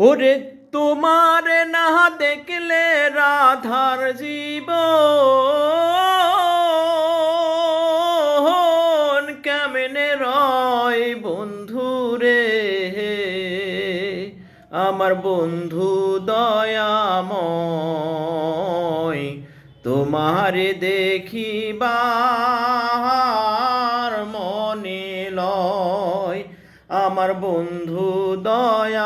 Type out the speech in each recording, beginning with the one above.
ওরে তোমার না দেখলে রাধার জীব কেমনে রয় বন্ধু রে? আমার বন্ধু দয়াময়, তোমারে দেখিবার আমার বন্ধু দয়াময়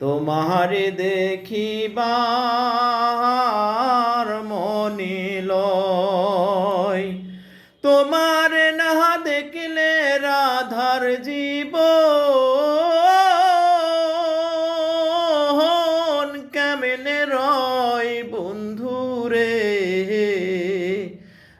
তোমারে দেখিবার মনিল তোমার না দেখলে রাধার জীব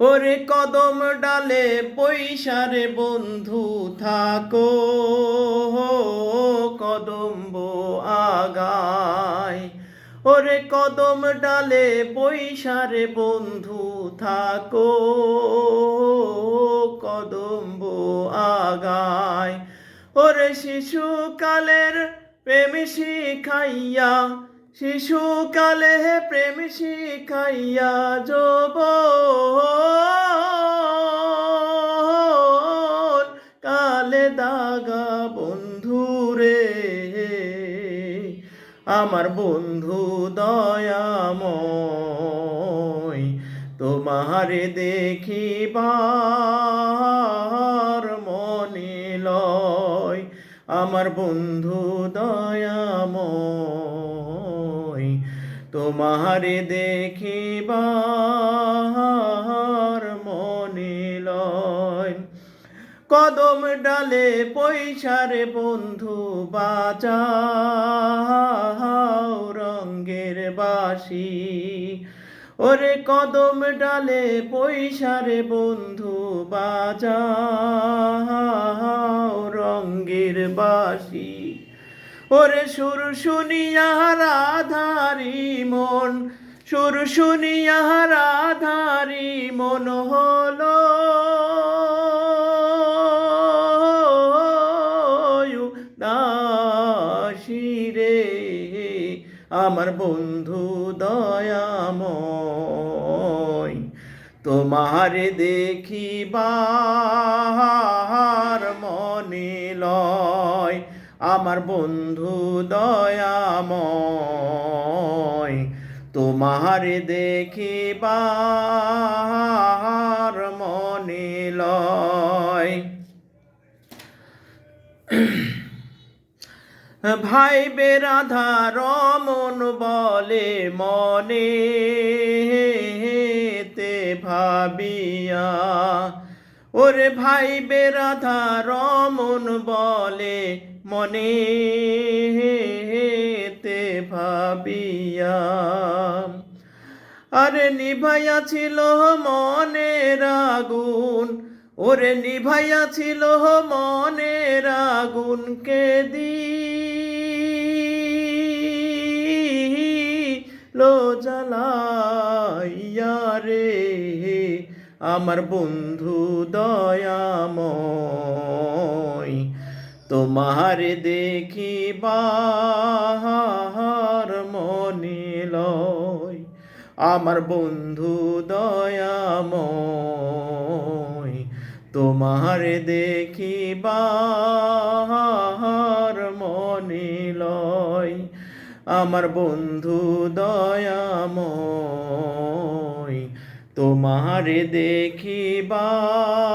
ওরে কদম ডালে পৈশারে বন্ধু থাকো। কদম্ব আগায়। ওরে কদম ডালে পৈশারে বন্ধু থাকো। কদম্ব আগায়। ওরে শিশুকালের প্রেম শিখাইয়া শিশুকালে প্রেম শিখাইয়া যব। কালে দাগা বন্ধু রে, আমার বন্ধু দয়াময় তোমারে দেখিবার মনে লয়। আমার বন্ধু দয়াময় তোমারে দেখিবার মনে লয়। কদম ডালে পয়সারে বন্ধু বাজাও রঙ্গের বাসি। ওরে কদম ডালে পয়সারে বন্ধু বাজাও রঙ্গের বাসি। ওরে সুর শুনিয়া রাধারি মন, সুর শুনিয়া রাধারি মন হলো। দাসী রে, আমার বন্ধু দয়াময়, তোমারে দেখিবার মনে লয়। আমার বন্ধু দয়াময়, তোমারে দেখিবার মনে লয়। ভাই বেরাধা রমন বলে, মনে তে ভাবিয়া। ওরে ভাই বেরাধা রমন বলে মনে হেতে ভাবিয়া। আরে নিভাইয়া ছিল মনের আগুন, ওরে নিভাইয়া ছিল মনের আগুন কে দি লো জ্বালাইয়া রে, আমার বন্ধু দয়াময়। তোমার দেখিবার মনে লয় আমার বন্ধু দয়াময়। তোমার দেখিবার মনে লয় আমার বন্ধু দয়াময়। তোমার দেখিবার